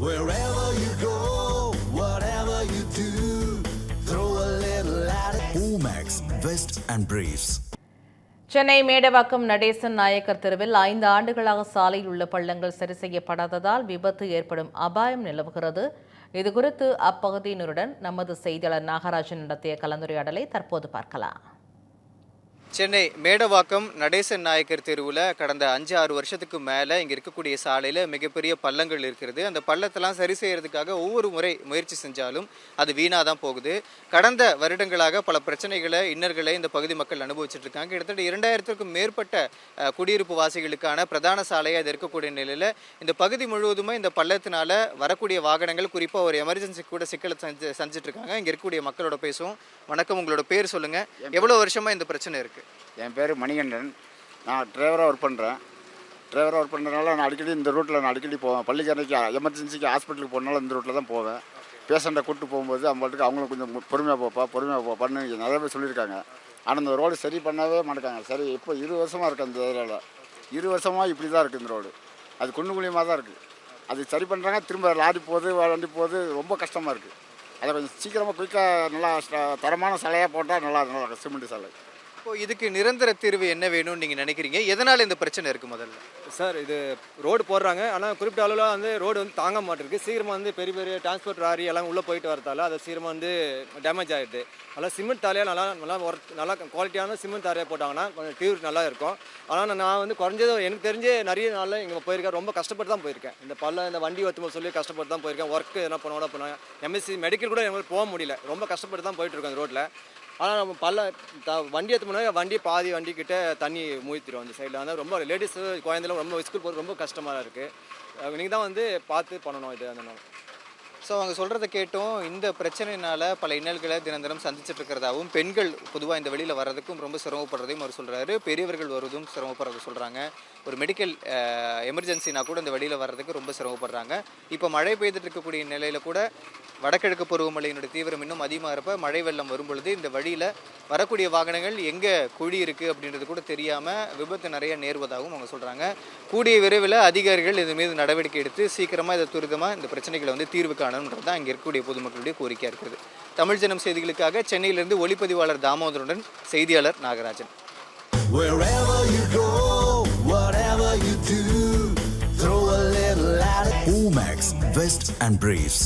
Wherever you go, whatever you do, throw a little at it. Omax, Vest and Briefs. Chennai Medavakkam Natesan Nayakkar தெருவில் ஐந்து ஆண்டுகளாக சாலையில் உள்ள பள்ளங்கள் சரி செய்யப்படாததால் விபத்து ஏற்படும் அபாயம் நிலவுகிறது இதுகுறித்து அப்பகுதியினருடன் நமது செய்தியாளர் நாகராஜன் நடத்திய கலந்துரையாடலை தற்போது பார்க்கலாம் சென்னை மேடவாக்கம் நடேசன் நாயக்கர் தெருவில் கடந்த அஞ்சு ஆறு வருஷத்துக்கு மேலே இங்கே இருக்கக்கூடிய சாலையில் மிகப்பெரிய பள்ளங்கள் இருக்கிறது. அந்த பள்ளத்தெல்லாம் சரி செய்யறதுக்காக ஒவ்வொரு முறை முயற்சி செஞ்சாலும் அது வீணாக தான் போகுது. கடந்த வருடங்களாக பல பிரச்சனைகளை இன்னர்களை இந்த பகுதி மக்கள் அனுபவிச்சுட்டு இருக்காங்க. கிட்டத்தட்ட இரண்டாயிரத்திற்கும் மேற்பட்ட குடியிருப்பு வாசிகளுக்கான பிரதான சாலையாக அது இருக்கக்கூடிய நிலையில் இந்த பகுதி முழுவதுமே இந்த பள்ளத்தினால வரக்கூடிய வாகனங்கள் குறிப்பாக ஒரு எமர்ஜென்சி கூட சிக்கலை செஞ்சு செஞ்சுட்டு இருக்காங்க. இங்கே இருக்கக்கூடிய மக்களோட பேசுவோம். வணக்கம். உங்களோட பேர் சொல்லுங்கள் எவ்வளோ வருஷமாக இந்த பிரச்சனை இருக்குது என் பேர் மணிகண்டன். நான் டிரைவராக ஒர்க் பண்ணுறேன் டிரைவராக ஒர்க் பண்ணுறதுனால நான் அடிக்கடி இந்த ரூட்டில் நான் அடிக்கடி போவேன். பள்ளிக்கரைக்கு எமர்ஜென்சிக்கு ஹாஸ்பிட்டலுக்கு போனாலும் இந்த ரூட்டில் தான் போவேன். பேஷண்ட்டை கூப்பிட்டு போகும்போது அவங்கள்ட்ட அவங்களும் கொஞ்சம் பொறுமையாக போப்பா பொறுமையாக போப்பான்னு நிறைய பேர் சொல்லியிருக்காங்க. ஆனால் இந்த ரோடு சரி பண்ணவே மாட்டேங்காங்க. சரி இப்போ இரு வருஷமாக இருக்குது அந்த ஏரியாவில் இரு வருஷமாக இப்படி தான் இருக்குது இந்த ரோடு அது குண்டு குழியமாக தான் இருக்குது அது சரி பண்ணுறாங்க திரும்ப லாரி போகுது வண்டி போகுது ரொம்ப கஷ்டமாக இருக்குது அதை கொஞ்சம் சீக்கிரமாக குயிக்காக நல்லா தரமான சாலையாக போட்டால் நல்லா நல்லா சிமெண்ட் சாலை. இப்போ இதுக்கு நிரந்தர தீர்வு என்ன வேணும்னு நீங்க நினைக்கிறீங்க? எதனால இந்த பிரச்சனை இருக்கு முதல்ல? சார் இது ரோடு போடுறாங்க. ஆனால் குறிப்பிட்ட அளவில் வந்து ரோடு வந்து தாங்க மாட்டிருக்கு. சீக்கிரமாக வந்து பெரிய பெரிய டிரான்ஸ்போர்ட் லாரி எல்லாம் உள்ளே போயிட்டு வரதால அது சீக்கிரமாக வந்து டேமேஜ் ஆகிடுது நல்லா சிமெண்ட் தாலையாக நல்லா நல்லா ஒர்க் நல்லா குவாலிட்டியான சிமெண்ட் தாரையாக போட்டாங்கன்னா கொஞ்சம் டியூர் நல்லா இருக்கும். ஆனால் நான் வந்து குறைஞ்சது எனக்கு தெரிஞ்சு நிறைய நாளில் இங்கே போயிருக்கேன் ரொம்ப கஷ்டப்பட்டு தான் போயிருக்கேன். இந்த பல்ல இந்த வண்டி ஒத்துமோ சொல்லி கஷ்டப்பட்டு தான் போயிருக்கேன். ஒர்க் பண்ண பண்ணோட பண்ணுவேன். எம்எஸ்சி மெடிக்கல் கூட எங்களுக்கு போக முடியல. ரொம்ப கஷ்டப்பட்டு தான் போயிட்டுருக்கேன் அந்த ரோட்டில் ஆனால் நம்ம பல்ல த வண்டி எடுத்து முன்னாடி வண்டி பாதி வண்டிக்கிட்ட தண்ணி மூழ்த்திடும் அந்த சைடில் வந்து ரொம்ப லேடிஸு குழந்தைலாம் ரொம்ப ஸ்கூல் போகிறது ரொம்ப கஷ்டமாக இருக்குது நீங்கள் தான் வந்து பார்த்து பண்ணணும் இது அந்த ஸோ அவங்க சொல்கிறத கேட்டும். இந்த பிரச்சனையினால் பல இன்னல்களை தினம் தினம் சந்திச்சுட்டு இருக்கிறதாவும் பெண்கள் பொதுவாக இந்த வெளியில் வர்றதுக்கும் ரொம்ப சிரமப்படுறதையும் அவர் சொல்கிறாரு பெரியவர்கள் வருவதும் சிரமப்படுறது சொல்கிறாங்க ஒரு மெடிக்கல் எமர்ஜென்சினா கூட இந்த வெளியில் வர்றதுக்கு ரொம்ப சிரமப்படுறாங்க. இப்போ மழை பெய்துட்டு இருக்கக்கூடிய நிலையில் கூட வடகிழக்கு பருவமழையினுடைய தீவிரம் இன்னும் அதிகமாக இருப்ப மழை வெள்ளம் வரும் பொழுது இந்த வழியில் வரக்கூடிய வாகனங்கள் எங்கே குழி இருக்குது அப்படின்றது கூட தெரியாமல் விபத்து நிறைய நேர்வதாகவும் அவங்க சொல்கிறாங்க கூடிய விரைவில் அதிகாரிகள் இது மீது நடவடிக்கை எடுத்து சீக்கிரமாக இதை துரிதமாக இந்த பிரச்சனைகளை வந்து தீர்வு காணணுன்றது தான் இங்கே இருக்கக்கூடிய பொதுமக்களுடைய கோரிக்கையாக இருக்குது தமிழ் ஜனம் செய்திகளுக்காக சென்னையிலிருந்து ஒளிப்பதிவாளர் தாமோதருடன் செய்தியாளர் Nagarajan Wherever you go, whatever you do, throw a little at it. Omax, Vest and Briefs.